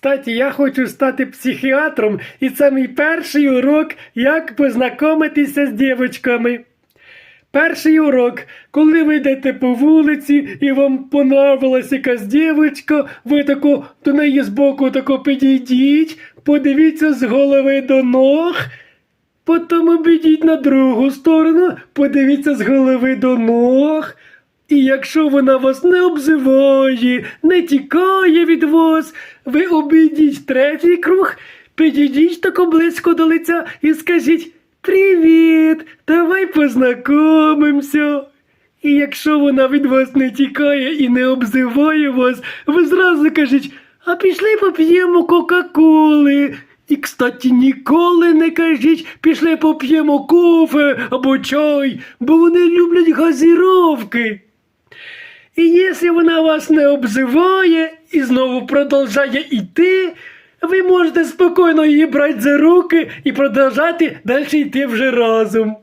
Кстати, я хочу стати психіатром, і це мій перший урок, як познайомитися з дівчатками. Перший урок, коли ви йдете по вулиці і вам понравилась якась дівчинка, ви тако до неї збоку тако підійдіть, подивіться з голови до ног, потім обійдіть на другу сторону, подивіться з голови до ног. І якщо вона вас не обзиває, не тікає від вас, ви обійдіть третій круг, підійдіть тако близько до лиця і скажіть Привіт, давай познайомимося. І якщо вона від вас не тікає і не обзиває вас, ви зразу кажіть, а пішли поп'ємо Кока-Коли. І, кстати, ніколи не кажіть, пішли поп'ємо кофе або чай, бо вони люблять газіровки. І якщо вона вас не обзиває і знову продовжує йти, ви можете спокійно її брати за руки і продовжати далі йти вже разом.